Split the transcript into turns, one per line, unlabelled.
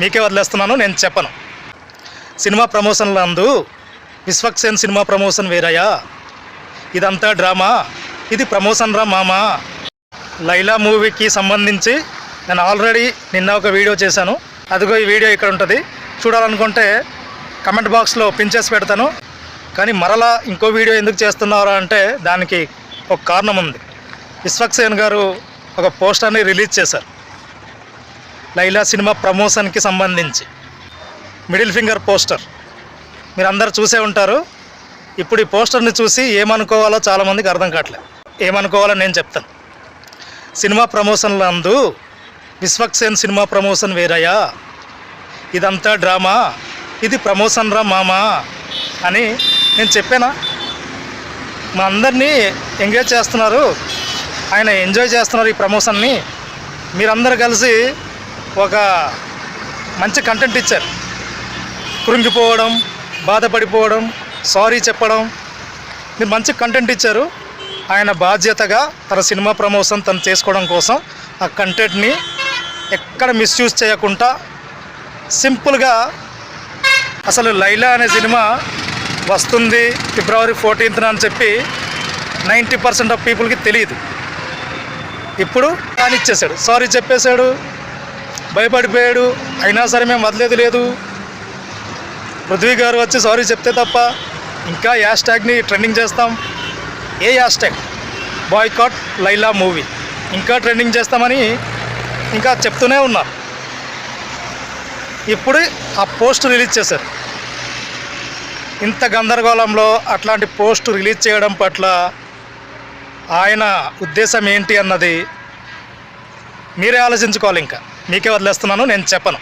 మీకే వదిలేస్తున్నాను నేను చెప్పను. సినిమా ప్రమోషన్ల అందు విశ్వక్సేన్ సినిమా ప్రమోషన్ వేరయ్యా. ఇదంతా డ్రామా ఇది ప్రమోషన్ రా మామా. లైలా మూవీకి సంబంధించి నేను ఆల్రెడీ నిన్న ఒక వీడియో చేశాను. అదిగో ఈ వీడియో ఇక్కడ ఉంటుంది. చూడాలనుకుంటే కమెంట్ బాక్స్లో పిన్ చేసి పెడతాను. కానీ మరలా ఇంకో వీడియో ఎందుకు చేస్తున్నారా అంటే దానికి ఒక కారణం ఉంది. విశ్వక్సేన్ గారు ఒక పోస్టర్ని రిలీజ్ చేశారు. లైలా సినిమా ప్రమోషన్కి సంబంధించి. Middle finger poster. మీరు అందరు చూసే ఉంటారు. ఇప్పుడు ఈ పోస్టర్ని చూసి ఏమనుకోవాలో చాలామందికి అర్థం కావట్లేదు ఏమనుకోవాలో నేను చెప్తాను. సినిమా ప్రమోషన్ల అందు విశ్వక్సేన్ సినిమా ప్రమోషన్ వేరయ్యా ఇదంతా డ్రామా? ఇది ప్రమోషన్ రా మామా? అని నేను చెప్పానా? మా అందరినీ ఎంగేజ్ చేస్తున్నారు. ఆయన ఎంజాయ్ చేస్తున్నారు ఈ ప్రమోషన్ని. మీరందరూ కలిసి ఒక మంచి కంటెంట్ ఇచ్చారు. కృంగిపోవడం బాధపడిపోవడం సారీ చెప్పడం. మీరు మంచి కంటెంట్ ఇచ్చారు. ఆయన బాధ్యతగా తన సినిమా ప్రమోషన్ తను చేసుకోవడం కోసం ఆ కంటెంట్ని ఎక్కడ మిస్యూజ్ చేయకుండా సింపుల్గా అసలు లైలా అనే సినిమా వస్తుంది ఫిబ్రవరి ఫోర్టీన్త్న అని చెప్పి నైంటీ పర్సెంట్ ఆఫ్ పీపుల్కి తెలియదు. ఇప్పుడు ఆయన ఇచ్చేసాడు సారీ చెప్పేశాడు. భయపడిపోయాడు. అయినా సరే మేము వదిలేదు లేదు. పృథ్వీ గారు వచ్చి సారీ చెప్తే తప్ప ఇంకా యాష్ ట్యాగ్ని ట్రెండింగ్ చేస్తాం. ఏ hashtag boycott Laila movie. ఇంకా ట్రెండింగ్ చేస్తామని ఇంకా చెప్తూనే ఉన్నారు ఇప్పుడు ఆ పోస్ట్ రిలీజ్ చేశారు. ఇంత గందరగోళంలో అట్లాంటి పోస్ట్ రిలీజ్ చేయడం పట్ల ఆయన ఉద్దేశం ఏంటి అన్నది మీరే ఆలోచించుకోవాలి ఇంకా. మీకే వదిలేస్తున్నాను నేను చెప్పను.